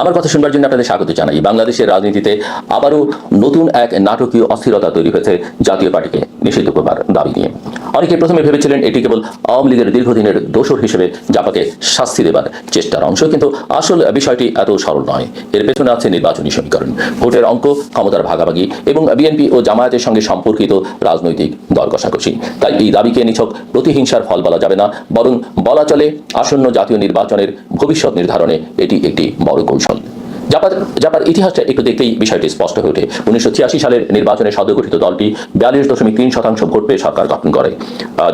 আমার কথা শুনবার জন্য আপনাদের স্বাগত জানাই। বাংলাদেশের রাজনীতিতে আবারও নতুন এক নাটকীয় অস্থিরতা তৈরি হয়েছে জাতীয় পার্টিকে, নিষিদ্ধ করবার দাবি নিয়ে। অনেকে প্রথমে ভেবেছিলেন এটি কেবল আওয়ামী লীগের দীর্ঘদিনের দোষর হিসেবে জাপাকে শাস্তি দেবার চেষ্টার অংশ, কিন্তু আসল বিষয়টি এত সরল নয়। এর পেছনে আছে নির্বাচনী সমীকরণ, ভোটের অঙ্ক, ক্ষমতার ভাগাভাগি এবং বিএনপি ও জামায়াতের সঙ্গে সম্পর্কিত রাজনৈতিক দর কষাকষি। তাই এই দাবিকে নিছক প্রতিহিংসার ফল বলা যাবে না, বরং বলা চলে আসন্ন জাতীয় নির্বাচনের ভবিষ্যৎ নির্ধারণে এটি একটি বড় কৌশল। জাপার জাপার ইতিহাসটা একটু দেখলেই বিষয়টি স্পষ্ট হয়ে ওঠে। উনিশশো ছিয়াশি সালের নির্বাচনে সদ্যগঠিত দলটি বিয়াল্লিশ দশমিক তিন শতাংশ ভোট পেয়ে সরকার গঠন করে।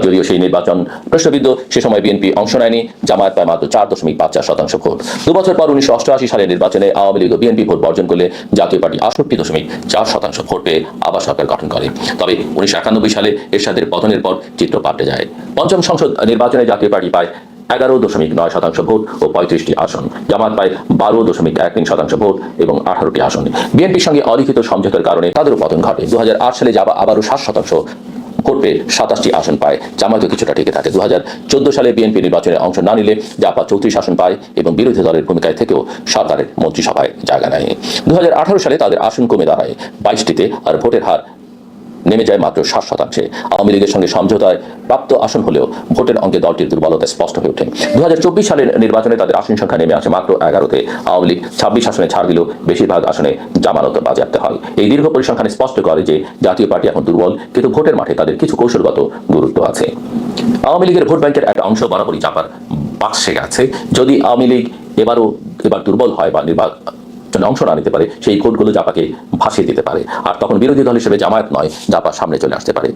যদিও সেই নির্বাচন প্রশ্নবিদ্ধ, সে সময় বিএনপি অংশ নেয়নি, জামায়াত পায় মাত্র চার দশমিক পাঁচ চার শতাংশ ভোট। দু বছর পর উনিশশো অষ্টআশি সালের নির্বাচনে আওয়ামী লীগ ও বিএনপি ভোট বর্জন করলে জাতীয় পার্টি আটষট্টি দশমিক চার শতাংশ ভোট পেয়ে আবার সরকার গঠন করে। তবে উনিশশো একানব্বই সালে এরশাদের পতনের পর চিত্র পাল্টে যায়। পঞ্চম সংসদ নির্বাচনে জাতীয় পার্টি পায় এগারো দশমিক নয় শতাংশ ভোট ও পঁয়ত্রিশটি আসন। জামাত পায় বারো দশমিক এক তিন শতাংশ ভোট এবং আঠারোটি আসন। বিএনপির সঙ্গে অলিখিত সমঝোতার কারণে তাদেরও পতন ঘটে। দু হাজার আট সালে যাবা আবারও ষাট শতাংশ পেয়ে সাতাশটি আসন পায়। জামায়াতও কিছুটা টিকে থাকে। দু সালে বিএনপি নির্বাচনে অংশ না নিলে জাপা চৌত্রিশ আসন পায় এবং বিরোধী দলের ভূমিকায় থেকেও সরকারের মন্ত্রিসভায় জায়গা নেয়। দু হাজার আঠারো সালে তাদের আসন কমে দাঁড়ায়। বাইশটিতে আর ভোটের হার নেমে যায় মাত্র ষাট শতাংশে। আওয়ামী লীগের সঙ্গে সমঝোতায় প্রাপ্ত আসন হলেও ভোটের অঙ্কে দলটির দুর্বলতা স্পষ্ট হয়ে ওঠে। দু হাজার চব্বিশ সালের নির্বাচনে তাদের আসন সংখ্যা নেমে আসে মাত্র এগারোতে। আওয়ামী লীগ ছাব্বিশ আসনে ছাড় দিলেও বেশিরভাগ আসনে জামানত বাজেয়াপ্ত হয়। এই দীর্ঘ পরিসংখ্যান স্পষ্ট করে যে জাতীয় পার্টি এখন দুর্বল, কিন্তু ভোটের মাঠে তাদের কিছু কৌশলগত গুরুত্ব আছে। আওয়ামী লীগের ভোট ব্যাংকের একটা অংশ বরাবরই চাপার বাক্সে গেছে যদি আওয়ামী লীগ এবারও, এবার দুর্বল হয় বা অংশ না নিতে পারে, সেই কোর্টগুলো জাপাকে ভাসিয়ে দিতে পারে। আর তখন বিরোধী দল হিসেবে জামায়াত নয় জাপা সামনে চলে আসতে পারে।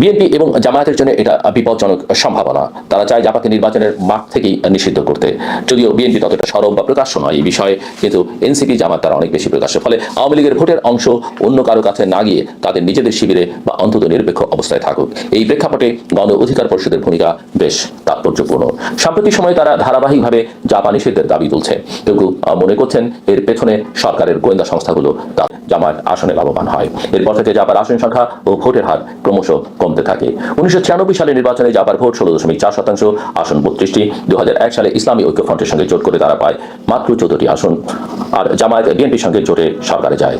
বিএনপি এবং জামায়াতের জন্য এটা বিপজ্জনক সম্ভাবনা। তারা চায় জাপাকে নির্বাচনের মাঠ থেকেই নিষিদ্ধ করতে। যদিও বিএনপি ততটা সরব বা প্রকাশ্য নয় এই বিষয়ে, কিন্তু এনসিপি জামাত তারা অনেক বেশি প্রকাশ্য। ফলে আওয়ামী লীগের ভোটের অংশ অন্য কারও কাছে না গিয়ে তাদের নিজেদের শিবিরে বা অন্তত নিরপেক্ষ অবস্থায় থাকুক। এই প্রেক্ষাপটে গণ অধিকার পরিষদের ভূমিকা বেশ তাৎপর্যপূর্ণ। সাম্প্রতিক সময়ে তারা ধারাবাহিকভাবে জাপা নিষিদ্ধের দাবি তুলছে। কেউ মনে করছেন এর পেছনে সরকারের গোয়েন্দা সংস্থাগুলো জামায়াত আসনে লাভবান হয়। এরপর থেকে জাপার আসন সংখ্যা ও ভোটের হার ক্রমশ কমতে থাকে। উনিশশো ছিয়ানব্বই সালে নির্বাচনে জাপার ভোট ষোলো দশমিক চার শতাংশ, আসন বত্রিশটি। দু সালে ইসলামী ঐক্য ফ্রন্টের সঙ্গে জোট করে তারা পায় মাত্র চোদ্দটি আসন। আর জামায়াত বিএনপির সঙ্গে জোটে সরকারে যায়।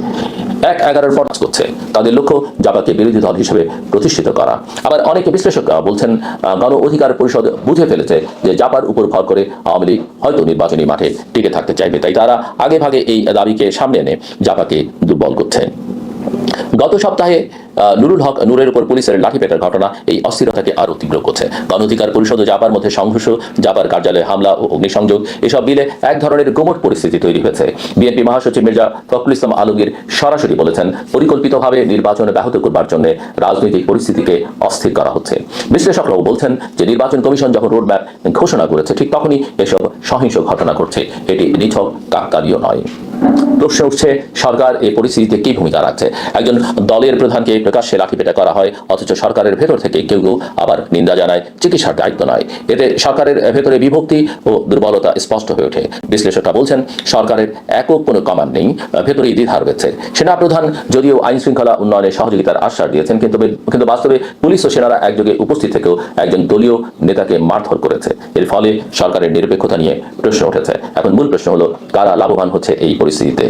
এক এগারোর পর করছে। তাদের লক্ষ্য জাপাকে বিরোধী দল হিসেবে প্রতিষ্ঠিত করা। আবার অনেক বিশ্লেষকরা বলছেন গণ অধিকার পরিষদ বুঝে ফেলেছে যে জাপার উপর ভর করে আওয়ামী লীগ হয়তো নির্বাচনী মাঠে টিকে থাকতে চাইবে। তাই তারা আগে ভাগে এই দাবিকে সামনে এনে জাপাকে দুর্বল করছে। গত সপ্তাহে নুরুল হক নূরের উপর পুলিশের লাঠিপেটার ঘটনা এই অস্থিরতাকে আরও তীব্র করছে। গণঅধিকার পরিষদ ও জাপার মধ্যে সংঘর্ষ, জাপার কার্যালয়ে হামলা ও অগ্নিসংযোগ, এসব মিলে এক ধরনের গোমট পরিস্থিতি তৈরি হয়েছে। বিএনপি মহাসচিব মির্জা ফখরুল ইসলাম আলমগীর সরাসরি বলেছেন, পরিকল্পিতভাবে নির্বাচন ব্যাহত করবার জন্য রাজনৈতিক পরিস্থিতিকে অস্থির করা হচ্ছে। বিশ্লেষকরাও বলছেন যে, নির্বাচন কমিশন যখন রোডম্যাপ ঘোষণা করেছে, ঠিক তখনই এসব সহিংস ঘটনা ঘটছে। এটি নিছক কাকতালীয় নয়। প্রশ্ন উঠছে, সরকার এই পরিস্থিতিতে কি ভূমিকা রাখছে? একজন দলের প্রধানকে প্রকাশ্যে লাঠিপেটা করা হয়, অথচ সরকারের ভেতর থেকে কেউ কেউ আবার নিন্দা জানায়, চিকিৎসার দায়িত্ব নয়। এতে সরকারের ভেতরে বিভক্তি ও দুর্বলতা স্পষ্ট হয়ে ওঠে। বিশ্লেষকরা বলছেন, সরকারের একক কোনো কমান্ড নেই, ভেতরেই দ্বিধা রয়েছে। সেনাপ্রধান যদিও আইন শৃঙ্খলা উন্নয়নে সহযোগিতার আশ্বাস দিয়েছেন, কিন্তু কিন্তু বাস্তবে পুলিশ ও সেনারা একযোগে উপস্থিত থেকেও একজন দলীয় নেতাকে মারধর করেছে। এর ফলে সরকারের নিরপেক্ষতা নিয়ে প্রশ্ন উঠেছে। এখন মূল প্রশ্ন হলো, কারা লাভবান হচ্ছে এই পরিস্থিতিতে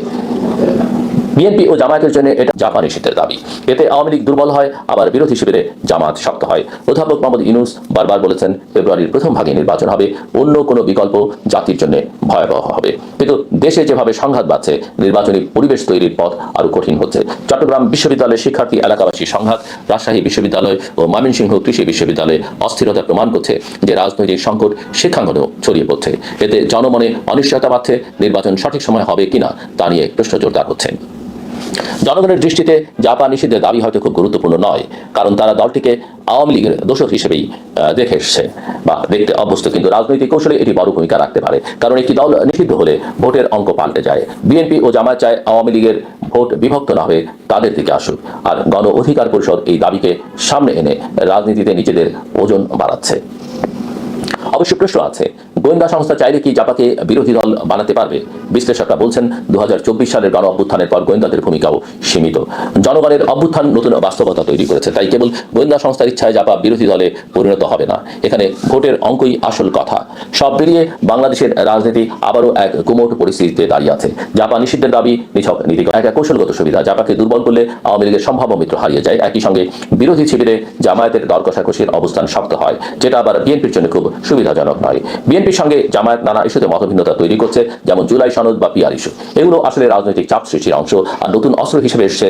বিএনপি ও জামায়াতের জন্য এটা জাপানি শীতের দাবি। এতে আওয়ামী লীগ দুর্বল হয়, আবার বিরোধী শিবিরে জামাত শক্ত হয়। অধ্যাপক মোহাম্মদ ইনুস বারবার বলেছেন, ফেব্রুয়ারির প্রথম ভাগে নির্বাচন হবে, অন্য কোনো বিকল্প জাতির জন্য ভয়াবহ হবে। কিন্তু দেশে যেভাবে সংঘাত বাড়ছে, নির্বাচনী পরিবেশ তৈরির পথ আরও কঠিন হচ্ছে। চট্টগ্রাম বিশ্ববিদ্যালয়ের শিক্ষার্থী এলাকাবাসী সংঘাত, রাজশাহী বিশ্ববিদ্যালয় ও ময়মনসিংহ কৃষি বিশ্ববিদ্যালয়ে অস্থিরতা প্রমাণ করছে যে রাজনৈতিক সংকট শিক্ষাঙ্গনেও ছড়িয়ে পড়ছে। এতে জনমনে অনিশ্চয়তা বাড়ছে, নির্বাচন সঠিক সময় হবে কিনা তা নিয়ে প্রশ্ন জোরদার হচ্ছে জনগণের দৃষ্টিতে জাপান নিষিদ্ধের দাবি হয়তো খুব গুরুত্বপূর্ণ নয়, কারণ তারা দলটিকে আওয়ামী লীগের দোষক হিসেবেই দেখে এসছে বা দেখতে অভ্যস্ত। কিন্তু রাজনৈতিক কৌশলে এটি বড় ভূমিকা রাখতে পারে, কারণ একটি দল নিষিদ্ধ হলে ভোটের অঙ্ক পাল্টে যায়। বিএনপি ও জামায়াত চায় আওয়ামী লীগের ভোট বিভক্ত না হয়ে তাদের দিকে আসুক, আর গণ অধিকার পরিষদ এই দাবিকে সামনে এনে রাজনীতিতে নিজেদের ওজন বাড়াচ্ছে। অবশ্য প্রশ্ন আছে গোয়েন্দা সংস্থা চাইলে কি জাপাকে বিরোধী দল বানাতে পারবে? বিশ্লেষকরা বলছেন দু হাজার চব্বিশ সালের গণ অভ্যুত্থানের পর গোয়েন্দাদের ভূমিকাও সীমিত। জনগণের অভ্যুত্থান নতুন বাস্তবতা তৈরি করেছে, তাই কেবল গোয়েন্দা সংস্থার ইচ্ছায় জাপা বিরোধী দলে পরিণত হবে না। এখানে ভোটের অঙ্কই আসল কথা। সব মিলিয়ে বাংলাদেশের রাজনীতি আবারও এক গুমোট পরিস্থিতিতে দাঁড়িয়ে আছে। জাপা নিষিদ্ধের দাবি, নিছক নীতি এক কৌশলগত সুবিধা, জাপাকে দুর্বল করলে আওয়ামী লীগের সম্ভাব্য মিত্র হারিয়ে যায়। একই সঙ্গে বিরোধী শিবিরে জামায়াতের দর কষাকষির অবস্থান শক্ত হয়, যেটা আবার বিএনপির জন্য খুব সুবিধাজনক নয়। বিএনপির সঙ্গে জামায়াত নানা ইস্যুতে মতভিন্নতা তৈরি করছে, যেমন জুলাই সনদ বা পিআর ইস্যু। এগুলো আসলে রাজনৈতিক চাপ সৃষ্টির অংশ, আর নতুন অস্ত্র হিসেবে এসেছে